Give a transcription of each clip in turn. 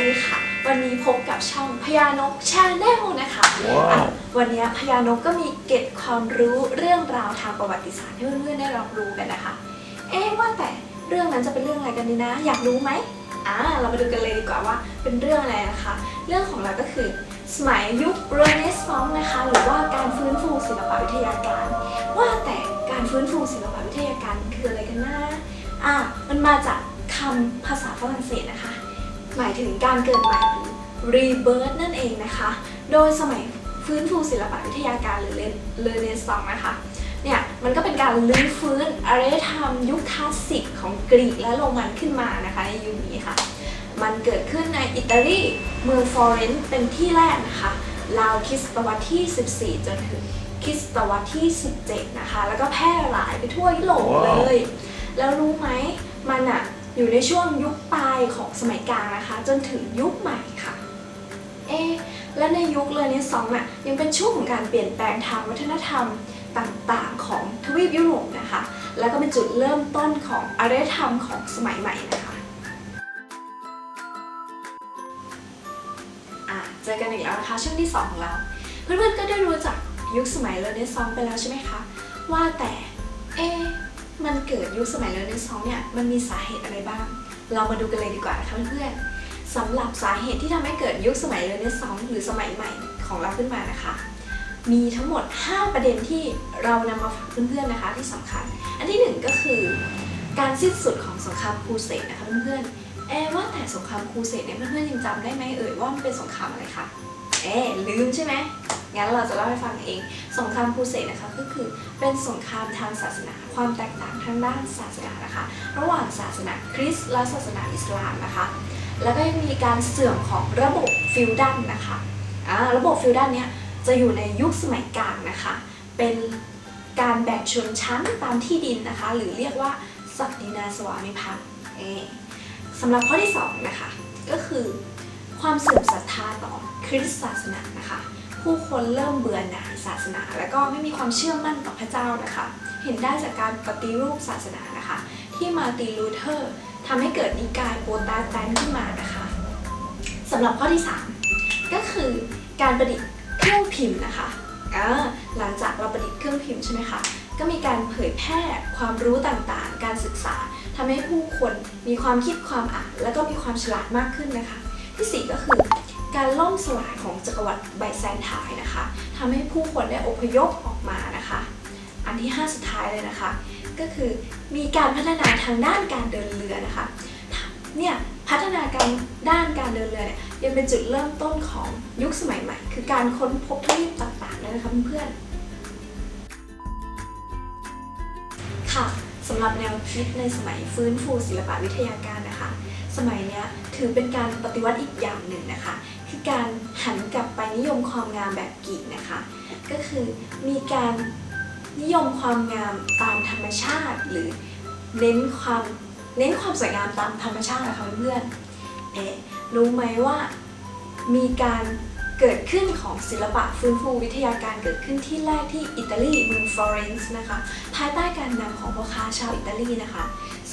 ดีค่ะ วันนี้พบกับช่องพญานกชาแนลนะคะอะวันนี้พญานกก็มีเกร็ดความรู้เรื่องราวทางประวัติศาสตร์ให้เพื่อนๆได้รับรู้กันนะคะ เอ๊ะว่าแต่เรื่องนั้นจะเป็นเรื่องอะไรกันดีนะ อยากรู้ไหมอ่าเรามาดูกันเลยดีกว่าว่าเป็นเรื่องอะไรนะคะ เรื่องของเราก็คือ สมัยยุคเรเนซองส์นะคะ หรือว่าการฟื้นฟูศิลปวิทยาการ ว่าแต่การฟื้นฟูศิลปวิทยาการคืออะไรกันนะอะมันมาจากคำภาษาฝรั่งเศสนะคะ หมายถึงการเกิดใหม่หรือ rebirth นั่นเองนะคะ โดยสมัยฟื้นฟูศิลปวิทยาการหรือเรเนซองส์นะคะเนี่ยมันก็เป็นการลื้อฟื้นอารยธรรมยุคคลาสสิกของกรีกและโรมันขึ้นมานะคะในยุคนี้ค่ะ มันเกิดขึ้นในอิตาลีเมืองฟลอเรนซ์เป็นที่แรกนะคะราวคริสตวรรษที่ 14 จนถึงคริสตวรรษที่ 17 นะคะ แล้วก็แพร่หลายไปทั่วยุโรปเลย แล้วรู้ไหมมันอะ อยู่ในช่วงยุคปลายของสมัยกลางนะคะ จนถึงยุคใหม่ค่ะ เอ๊และในยุคเรเนซองส์น่ะยังเป็นช่วงของการเปลี่ยนแปลงทางวัฒนธรรมต่างๆ ของทวีปยุโรปนะคะ แล้วก็เป็นจุดเริ่มต้นของอารยธรรมของสมัยใหม่นะคะอะเจอกันอีกแล้วนะคะช่วงที่ 2 ของเรา เพื่อนๆก็ได้รู้จักยุคสมัยเรเนซองส์ไปแล้วใช่ไหมคะ ว่าแต่เอ๊ มันเกิดยุคสมัยเรเนซองส์เนี่ยมันมีสาเหตุอะไรบ้าง เรามาดูกันเลยดีกว่านะคะเพื่อนๆสำหรับสาเหตุที่ทำให้เกิดยุคสมัยเรเนซองส์หรือสมัยใหม่ของเราขึ้นมานะคะ มีทั้งหมด 5 ประเด็นที่เรานำมาฝากเพื่อนๆนะคะที่สำคัญ อันที่หนึ่งก็คือ การสิ้นสุดของสงครามครูเสดนะคะเพื่อนๆเอ๊ะว่าแต่สงครามครูเสดเนี่ยเพื่อนๆยังจำได้ไหมเอ่ยว่ามันเป็นสงครามอะไรคะเอ๊ลืมใช่ไหม งั้นเราจะเล่าให้ฟังเอง สงครามครูเสดนะคะก็คือเป็นสงครามทางศาสนา ความแตกต่างทางด้านศาสนานะคะ ระหว่างศาสนาคริสต์และศาสนาอิสลามนะคะ แล้วก็ยังมีการเสื่อมของระบบฟิวดัลนะคะอ่าระบบฟิวดัลเนี้ยจะอยู่ในยุคสมัยกลางนะคะ เป็นการแบ่งชนชั้นตามที่ดินนะคะ หรือเรียกว่าศักดินาสวามิภักดิ์สำหรับข้อที่สองนะคะก็คือความเสื่อมศรัทธาต่อคริสตศาสนานะคะ ผู้คนเริ่มเบื่อหน่ายศาสนา แล้วก็ไม่มีความเชื่อมั่นต่อพระเจ้านะคะ เห็นได้จากการปฏิรูปศาสนานะคะ ที่มาตินลูเทอร์ทำให้เกิดนิกายโปรตาแตนขึ้นมานะคะสำหรับข้อที่ 3 ก็คือการประดิษฐ์เครื่องพิมพ์นะคะหลังจากเราประดิษฐ์เครื่องพิมพ์ใช่ไหมคะก็มีการเผยแพร่ความรู้ต่างๆ การศึกษาทำให้ผู้คนมีความคิดความอ่าน แล้วก็มีความฉลาดมากขึ้นนะคะ ที่ 4 ก็คือ การล่มสลายของจักรวรรดิไบแซนไทน์นะคะทำให้ผู้คนได้อพยพออกมานะคะ อันที่ 5 สุดท้ายเลยนะคะ ก็คือมีการพัฒนาทางด้านการเดินเรือนะคะเนี่ยพัฒนาการด้านการเดินเรือเนี่ยยังเป็นจุดเริ่มต้นของยุคสมัยใหม่ คือการค้นพบทวีปต่างๆเลยนะคะเพื่อนๆค่ะสำหรับแนวคิดในสมัยฟื้นฟูศิลปวิทยาการนะคะ มัยนี้ถือเป็นการปฏิวัติอีกอย่างหนึ่งนะคะ คือการหันกลับไปนิยมความงามแบบกรีกนะคะ ก็คือมีการนิยมความงามตามธรรมชาติ หรือเน้นความเน้นความสวยงามตามธรรมชาตินะคะเพื่อนๆเอ๊ะรู้ไหมว่ามีการ เกิดขึ้นของศิลปะฟื้นฟูวิทยาการเกิดขึ้นที่แรกที่อิตาลีเมืองฟลอเรนซ์นะคะ ภายใต้การนำของพ่อค้าชาวอิตาลีนะคะ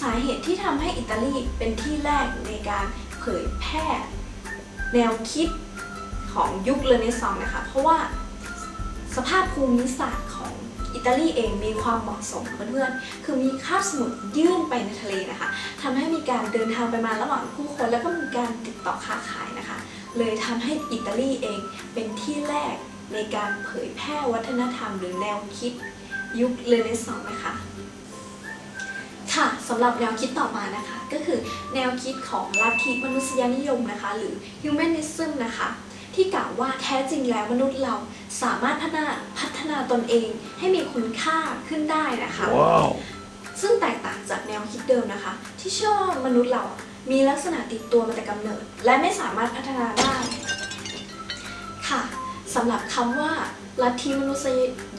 สาเหตุที่ทำให้อิตาลีเป็นที่แรกในการเผยแพร่แนวคิดของยุคเรเนซองส์นะคะ เพราะว่าสภาพภูมิศาสตร์ของอิตาลีเองมีความเหมาะสมเพื่อนๆ คือมีคาบสมุทรยื่นไปในทะเลนะคะทำให้มีการเดินทางไปมาระหว่างผู้คน แล้วก็มีการติดต่อค้าขาย เลยทำให้อิตาลีเองเป็นที่แรกในการเผยแพร่วัฒนธรรมหรือแนวคิดยุคเรเนซองส์นะคะ ค่ะสำหรับแนวคิดต่อมานะคะ ก็คือแนวคิดของลัทธิมนุษยนิยมนะคะ หรือ humanism นะคะ ที่กล่าวว่าแท้จริงแล้วมนุษย์เราสามารถพัฒนาพัฒนาตนเองให้มีคุณค่าขึ้นได้นะคะ Wow. ซึ่งแตกต่างจากแนวคิดเดิมนะคะ ที่เชื่อว่ามนุษย์เราอะ มีลักษณะติดตัวมาแต่กำเนิด และไม่สามารถพัฒนาได้ ค่ะสำหรับคำว่าลัทธิมนุษ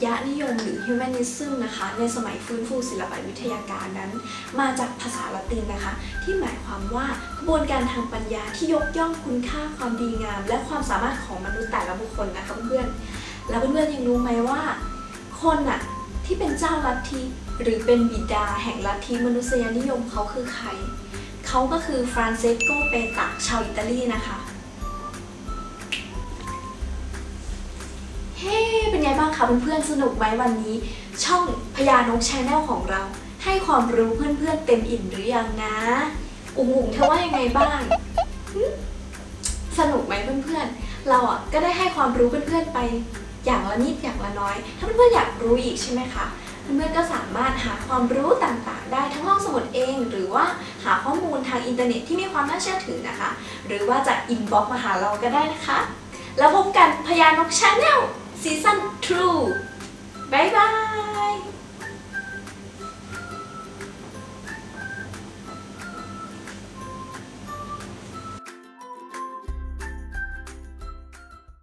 ยนิยมหรือ humanism นะคะ ในสมัยฟื้นฟูศิลปวิทยาการนั้น มาจากภาษาละตินนะคะ ที่หมายความว่ากระบวนการทางปัญญาที่ยกย่องคุณค่าความดีงาม และความสามารถของมนุษย์แต่ละบุคคลนะคะเพื่อนๆแล้วเพื่อนๆยังรู้ไหมว่า คนอะที่เป็นเจ้าลัทธิหรือเป็นบิดาแห่งลัทธิมนุษยนิยมเขาคือใคร เขาก็คือฟรานเซสโกเปตาชาวอิตาลีนะคะ เฮ้ hey, เป็นไงบ้างคะเพื่อนๆ สนุกไหมวันนี้ ช่องพญานกชาแนลของเรา ให้ความรู้เพื่อนๆ เต็มอิ่มหรือยังนะ อุ๋งอุ๋งเธอว่ายังไงบ้าง สนุกไหมเพื่อนๆ เราอะก็ได้ให้ความรู้เพื่อนๆ ไปอย่างละนิดอย่างละน้อย ถ้าเพื่อนๆ อยากรู้อีกใช่ไหมคะ เพื่อนๆก็สามารถหาความรู้ต่างๆ ได้ทั้งห้องสมุดเอง หรือว่าหาข้อมูลทางอินเทอร์เน็ตที่มีความน่าเชื่อถือนะคะ หรือว่าจะอินบ็อกมาหาเราก็ได้นะคะ แล้วพบกันพญานกชาแนลซีซั่น2บ๊ายบาย